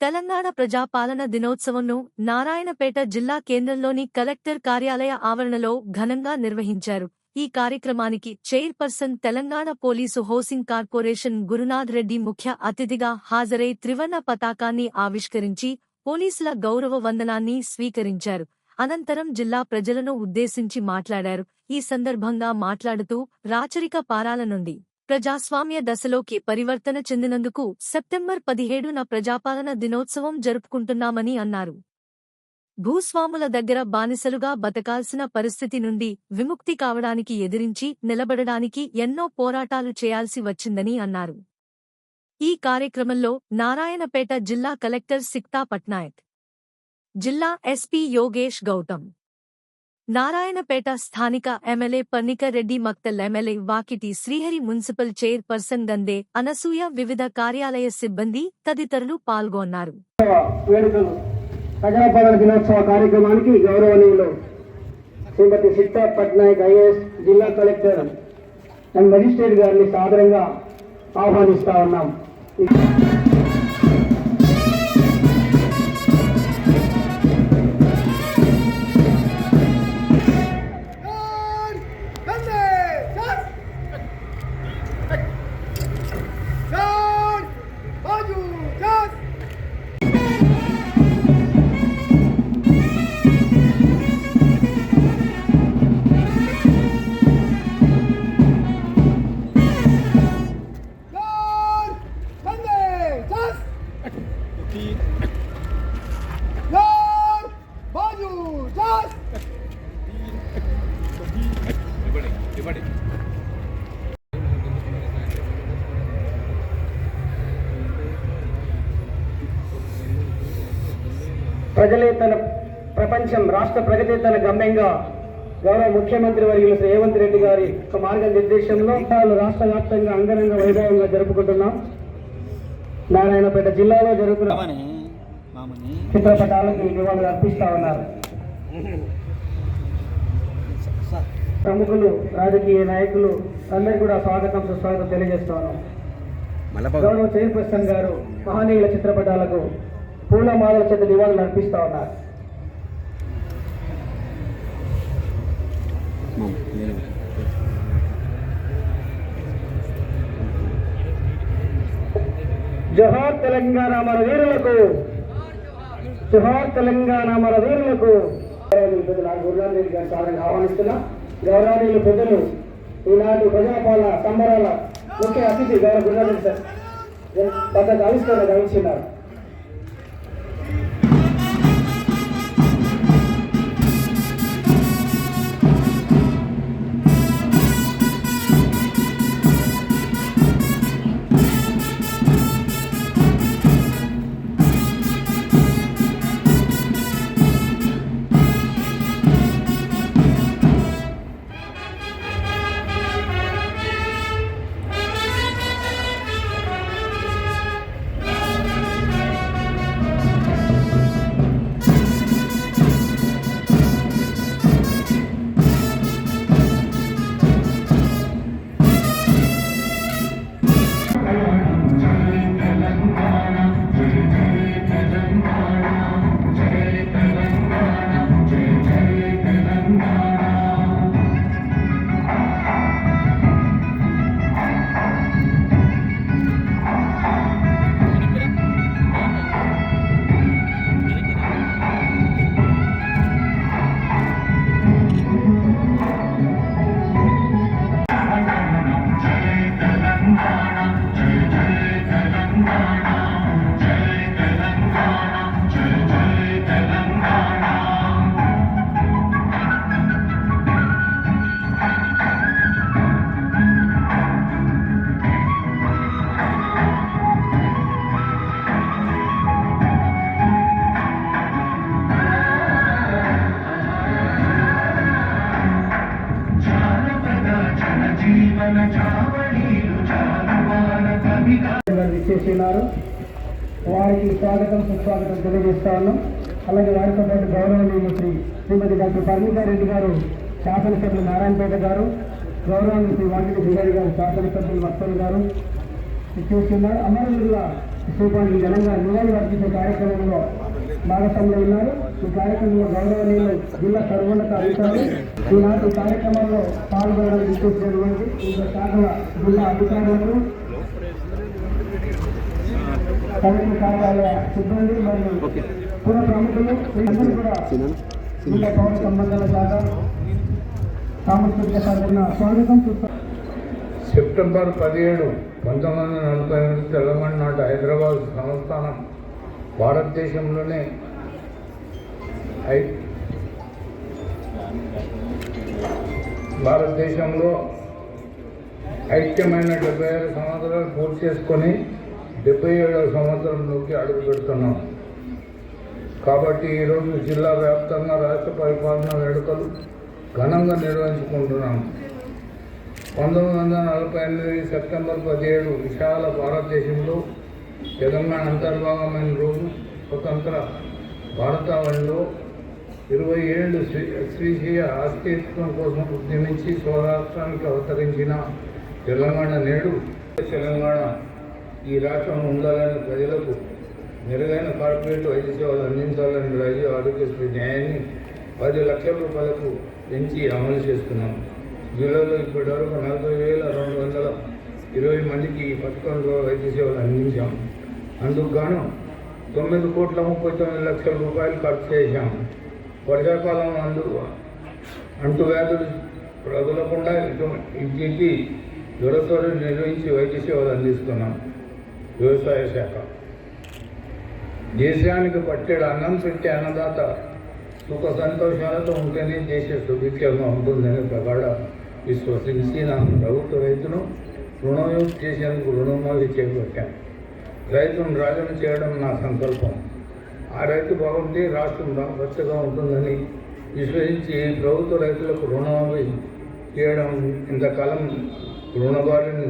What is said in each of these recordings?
తెలంగాణ ప్రజాపాలన దినోత్సవంను నారాయణపేట జిల్లా కేంద్రంలోని కలెక్టర్ కార్యాలయ ఆవరణలో ఘనంగా నిర్వహించారు. ఈ కార్యక్రమానికి chairperson Telangana police housing corporation Gurunath Reddy ముఖ్య అతిథిగా హాజరై త్రివర్ణ పతాకాన్ని ఆవిష్కరించి పోలీసుల గౌరవ వందనాన్ని స్వీకరించారు. అనంతరం జిల్లా ప్రజలను ఉద్దేశించి మాట్లాడారు. ఈ సందర్భంగా మాట్లాడుతూ రాచరిక పారాల నుండి ప్రజాస్వామ్య దశలోకి పరివర్తన చెందినందుకు సెప్టెంబర్ పదిహేడున ప్రజాపాలన దినోత్సవం జరుపుకుంటున్నామని అన్నారు. భూస్వాముల దగ్గర బానిసలుగా బతకాల్సిన పరిస్థితి నుండి విముక్తి కావడానికి ఎదిరించి నిలబడడానికి ఎన్నో పోరాటాలు చేయాల్సి వచ్చిందని అన్నారు. ఈ కార్యక్రమంలో నారాయణపేట జిల్లా కలెక్టర్ సిక్తా పట్నాయక్ జిల్లా ఎస్పీ యోగేష్ గౌతమ్ నారాయణపేట స్థానిక MLA Parnika Reddy Makthal MLA Vakiti Srihari municipal chairperson Gande Anasuya వివిధ కార్యాలయ సిబ్బంది తదితరులు పాల్గొన్నారు. దినోత్సవ కార్యక్రమానికి గౌరవనీయులు శ్రీమతి సిట్టా పట్నాయక్ ఐఏఎస్ జిల్లా కలెక్టర్ అండ్ మెజిస్ట్రేట్ గారిని సాదరంగా ఆహ్వానిస్తా ఉన్నాం. ప్రజలే తన ప్రపంచం రాష్ట్ర ప్రగతి తన గమ్యంగా గౌరవ ముఖ్యమంత్రి వర్యులు శ్రీ రేవంత్ రెడ్డి గారి ఒక మార్గనిర్దేశంలో రాష్ట్ర వ్యాప్తంగా అంగరంగ వైభవంగా జరుపుకుంటున్నాం. నారాయణపేట జిల్లాలో జరుగుతున్న చిత్రపటాలకు నివాళులు అర్పిస్తా ఉన్నారు. ప్రముఖులు రాజకీయ నాయకులు అందరికీ కూడా స్వాగతం సుస్వాగతం తెలియజేస్తా ఉన్నాం. గౌరవ చైర్పర్సన్ గారు మహనీయుల చిత్రపటాలకు పూలమాలల చేత నివాళులు అర్పిస్తా ఉన్నారు. జోహార్ తెలంగాణ మన వీరులకు జోహార్ తెలంగాణ మన వీరులకు. గురునాథ్ గారి సాధారణ ఆహ్వానిస్తున్నా. గౌరవనీయులు పెద్దలు ఈనాటి ప్రజాపాలన సంబరాల ముఖ్య అతిథి గౌరవ గురునాథ్ సార్. పద్ధతి ఆవిష్కరణ గమనించినారు. విచ్చేసినారు వారికి స్వాగతం సుస్వాగతం తెలియజేస్తాను. అలాగే వారితో పాటు గౌరవనీయులు శ్రీ శ్రీమతి డాక్టర్ పరమేశ్వరరెడ్డి గారు శాసనసభ్యులు నారాయణపేట గారు గౌరవనీయులు శ్రీ వాకిటి బిహారీ గారు శాసనసభ్యులు వత్సల్ గారు విచ్చేస్తున్నారు అమరులుగా శ్రీపాటి ఘనంగా నివాళులు అర్పించే కార్యక్రమంలో భాగస్వాములు ఉన్నారు. ఈ కార్యక్రమంలో గౌరవనీయులు జిల్లా సర్వోన్నత అధికారులు. ఈనాటి కార్యక్రమంలో పాల్గొనడానికి ఇచ్చేసినటువంటి వివిధ శాఖల జిల్లా అధికారులకు కమిటీ కార్యాలయ సిబ్బంది మరియు పుర ప్రముఖులు వీళ్ళందరూ కూడా జిల్లా పౌర సంబంధాల శాఖ సాంస్కృతిక శాఖ స్వాగతం చూస్తారు. సెప్టెంబర్ పదిహేడు పంతొమ్మిది వందల నలభై ఎనిమిది తెలంగాణ నాటి హైదరాబాద్ సంస్థానం. భారతదేశంలోనే ఐ భారతదేశంలో ఐక్యమైన డెబ్బై ఏడు సంవత్సరాలు పూర్తి చేసుకొని డెబ్బై ఏడవ సంవత్సరంలోకి అడుగు పెడుతున్నాం. కాబట్టి ఈరోజు జిల్లా వ్యాప్తంగా రాష్ట్ర పరిపాలన వేడుకలు ఘనంగా నిర్వహించుకుంటున్నాం. పంతొమ్మిది వందల నలభై ఎనిమిది సెప్టెంబర్ పదిహేడు విశాల భారతదేశంలో తెలంగాణ అంతర్భాగమైన రోజు స్వతంత్ర భారతావనిలో ఇరవై ఏళ్ళు శ్రీ శ్రీశీయ ఆస్తిత్వం కోసం ఉద్యమించి స్వరాష్ట్రానికి అవతరించిన తెలంగాణ నేడు. తెలంగాణ ఈ రాష్ట్రం ఉండాలని ప్రజలకు మెరుగైన కార్పొరేట్ వైద్య సేవలు అందించాలని రైతు ఆరోగ్యశ్రీ న్యాయాన్ని పది లక్షల రూపాయలకు పెంచి అమలు చేస్తున్నాం. జూలైలో ఇప్పటి వరకు నలభై వేల రెండు వందల ఇరవై మందికి పథకంలో వైద్య సేవలు అందించాం. అందుకు గాను తొమ్మిది కోట్ల ముప్పై తొమ్మిది లక్షల రూపాయలు ఖర్చు చేశాం. వర్షాకాలం అందు అంటువ్యాధులు ప్రజలకుండా ఇంటికి జ్వరతోడు నిర్వహించి వైద్య సేవలు అందిస్తున్నాం. వ్యవసాయ శాఖ. దేశానికి పట్టేడు అన్నం పెట్టే అన్నదాత సుఖ సంతోషాలతో ఉంటేనే దేశ సుభిక్షంగా ఉంటుందని ప్రగాఢ విశ్వసించి నా ప్రభుత్వ రైతును రుణం చేసేందుకు రుణమాఫీ చేపట్టాను రైతును రాజును చేయడం నా సంకల్పం. ఆ రైతు బాగుంటే రాష్ట్రం రచ్చగా ఉంటుందని విశ్వసించి ప్రభుత్వ రైతులకు రుణమాఫీ చేయడం ఇంతకాలం రుణబారిని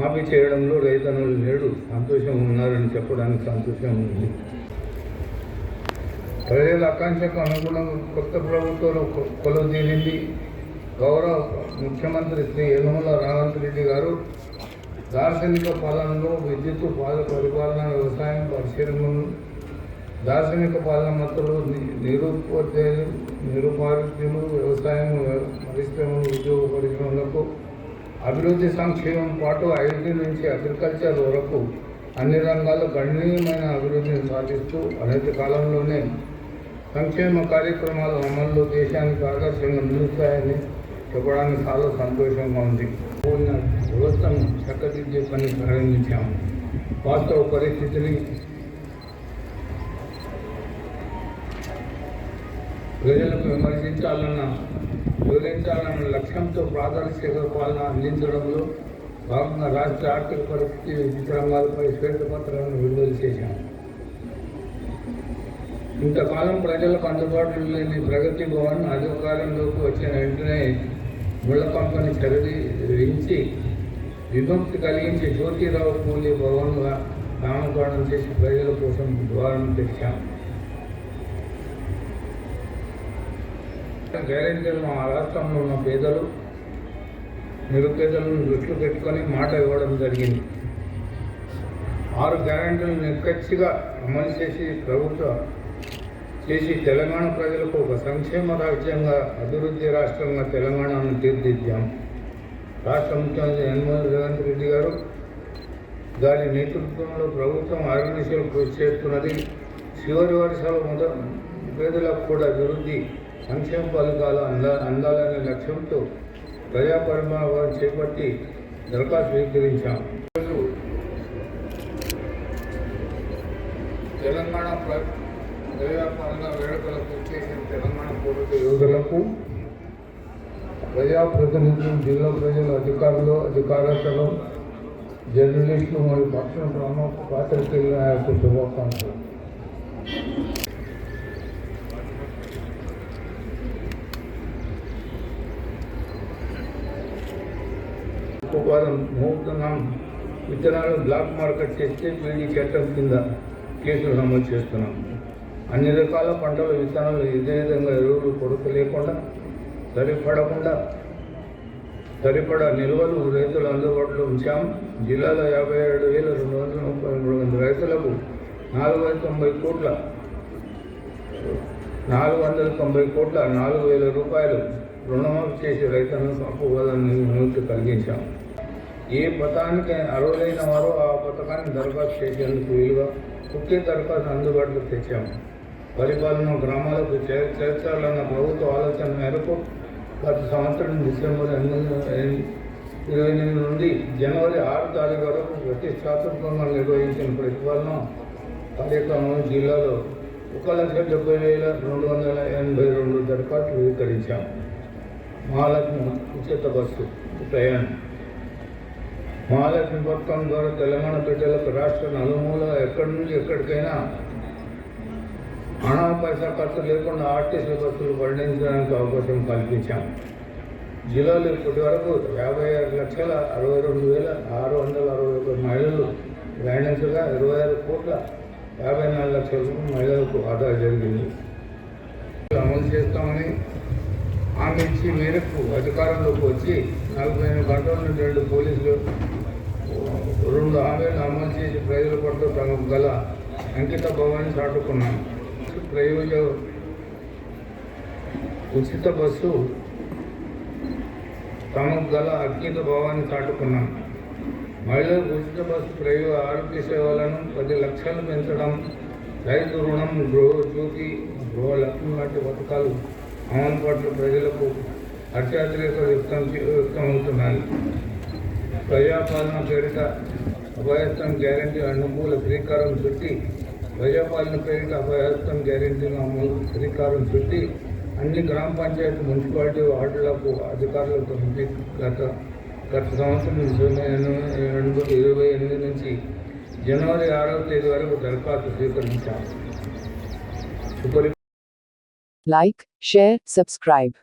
మాఫీ చేయడంలో రైతన్నులు నేడు సంతోషం ఉన్నారని చెప్పడానికి సంతోషం ఉంది. ప్రజల ఆకాంక్షకు అనుగుణంగా కొత్త ప్రభుత్వంలో కొ- కొలువు తీరింది గౌరవ ముఖ్యమంత్రి శ్రీ యనమల రావంత్ రెడ్డి గారు దార్శనిక పాలనలో విద్యుత్ పాల పరిపాలన వ్యవసాయం పరిశీలనలు దార్శనిక పాలన మద్దతులు నిరుపోద్యోగులు నిరుపాధితులు వ్యవసాయం పరిశ్రమలు ఉద్యోగ పరిశ్రమలకు అభివృద్ధి సంక్షేమం పాటు ఐటీ నుంచి అగ్రికల్చర్ వరకు అన్ని రంగాల్లో గణనీయమైన అభివృద్ధిని సాధిస్తూ అనేక కాలంలోనే సంక్షేమ కార్యక్రమాల అమల్లో దేశానికి ఆదర్శంగా నిలుస్తాయని చెప్పడానికి చాలా సంతోషంగా ఉంది. ఉన్న వ్యవస్థను చక్కదిద్దే పని ప్రారంభించాము. వాస్తవ పరిస్థితిని ప్రజలకు విమర్శించాలన్న వివరించాలన్న లక్ష్యంతో ప్రాదర్శక పాలన అందించడంలో భాగంగా రాష్ట్ర ఆర్థిక పరిస్థితి విద్యుత్ శ్వేతపత్రాలను విడుదల చేశాము. ఇంతకాలం ప్రజలకు అందుబాటులో లేని ప్రగతి భవన్ అధికారంలోకి వచ్చిన వెంటనే ముళ్ళ కంపెనీ చదివించి విముక్తి కలిగించి జ్యోతిరావు పూలి భవన్గా నామకరణం చేసి ప్రజల కోసం ద్వారం తెచ్చాం. గ్యారెంటీలు ఆ రాష్ట్రంలో ఉన్న పేదలు నిరుపేదలను దృష్టిలో పెట్టుకొని మాట ఇవ్వడం జరిగింది. ఆరు గ్యారెంటీలు నిక్కచ్చిగా అమలు చేసి ప్రభుత్వ చేసి తెలంగాణ ప్రజలకు ఒక సంక్షేమ రాజ్యంగా అభివృద్ధి రాష్ట్రంగా తెలంగాణను తీర్చిదిద్దాం. రాష్ట్ర ముఖ్యమంత్రి జగన్మోహన్ రేవంత్ రెడ్డి గారు దాని నేతృత్వంలో ప్రభుత్వం ఆర్గనైజేషన్ కృషి చేస్తున్నది. చివరి వర్షాలు మొద పేదలకు కూడా అభివృద్ధి సంక్షేమ పథకాలు అంద అందాలనే లక్ష్యంతో ప్రజాపరిమాణం చేపట్టి దరఖాస్తు స్వీకరించాం. ప్రజాపాలన వేడుకలకు చేసిన తెలంగాణ పూర్వక యోధులకు ప్రజాప్రతినిధులు జిల్లా ప్రజల అధికారులు అధికారతలు జర్నలిస్టులు మరియు పక్షణ ప్రముఖ పాత్రికేయుల యొక్క శుభాకాంక్షలు. వారం మోపుతున్నాం విత్తనాలు బ్లాక్ మార్కెట్ చేస్తే పీడీ చట్టం కింద కేసులు నమోదు చేస్తున్నాం. అన్ని రకాల పంటల విత్తనాలు ఇదే విధంగా ఎరువులు కొడుకు లేకుండా సరిపడకుండా సరిపడా నిల్వలు రైతులు అందుబాటులో ఉంచాము. జిల్లాలో యాభై ఏడు వేల రెండు వందల ముప్పై మూడు మంది రైతులకు నాలుగు వందల తొంభై కోట్ల నాలుగు వందల తొంభై కోట్ల నాలుగు వేల రూపాయలు రుణమాఫీ చేసి రైతులకు అప్పు విముక్తి కలిగించాం ఏ పథకానికి అర్హులైన వారు ఆ పథకాన్ని దరఖాస్తు చేసేందుకు వీలుగా ఒకే దరఖాస్తు అందుబాటులో తెచ్చాము. పరిపాలన గ్రామాలకు చేర్చాలన్న ప్రభుత్వ ఆలోచన మేరకు గత సంవత్సరం డిసెంబర్ ఎనిమిది ఇరవై ఎనిమిది నుండి జనవరి ఆరు తారీఖు వరకు ప్రతిష్టాత్మకంగా నిర్వహించిన ప్రతిపాలన కార్యక్రమం జిల్లాలో ఒక లక్ష డెబ్బై వేల రెండు వందల ఎనభై రెండు దరఖాస్తులు స్వీకరించాం మహాలక్ష్మి ఉచిత బస్సు ప్రయాణం. మహాలక్ష్మి పథకం ద్వారా తెలంగాణ ప్రజలకు రాష్ట్ర నలుమూల ఎక్కడి నుంచి ఎక్కడికైనా అనా పైసా ఖర్చు లేకుండా ఆర్టీసీ బస్సులు పండించడానికి అవకాశం కల్పించాం. జిల్లాలో ఇప్పటి వరకు యాభై ఆరు లక్షల అరవై రెండు వేల ఆరు వందల అరవై ఒక మహిళలు ప్రయాణించగా ఇరవై ఆరు కోట్ల యాభై నాలుగు లక్షల మహిళలకు ఆదా జరిగింది. అమలు చేస్తామని ఆమె ఇచ్చి మేరకు అధికారంలోకి వచ్చి నలభై ఎనిమిది గంటల నుండి రెండు పోలీసులు రెండు హామీలు అమలు చేసి ప్రజల పట్ల తమకు గల అంకిత భావాన్ని బస్సు ప్రయోజ ఉచిత బస్సు తమకు గల అత్యంత భావాన్ని చాటుకున్నాం. మహిళలకు ఉచిత బస్సు ప్రయోగ ఆరోగ్య సేవలను పది లక్షలు పెంచడం రైతు రుణం గృహ జ్యోతి గృహలక్ష్మి వంటి పథకాలు అమలు పట్ల ప్రజలకు అత్యాధిక వ్యక్తం వ్యక్తమవుతున్నాయి ప్రజాపాలన పేరిట అభయత్వం గ్యారంటీ అనుకూల శ్రీకారం చుట్టి ప్రజాపాలన పేరిట అభయస్థం గ్యారంటీల అమలు శ్రీకారం చుట్టి అన్ని గ్రామ పంచాయతీ మున్సిపాలిటీ వార్డులకు అధికారులతో పంపి గత గత సంవత్సరం జూలై ఎనిమిది రెండు వేల ఇరవై ఎనిమిది నుంచి జనవరి ఆరవ తేదీ వరకు దరఖాస్తు స్వీకరించాం సుపరి like, share, subscribe.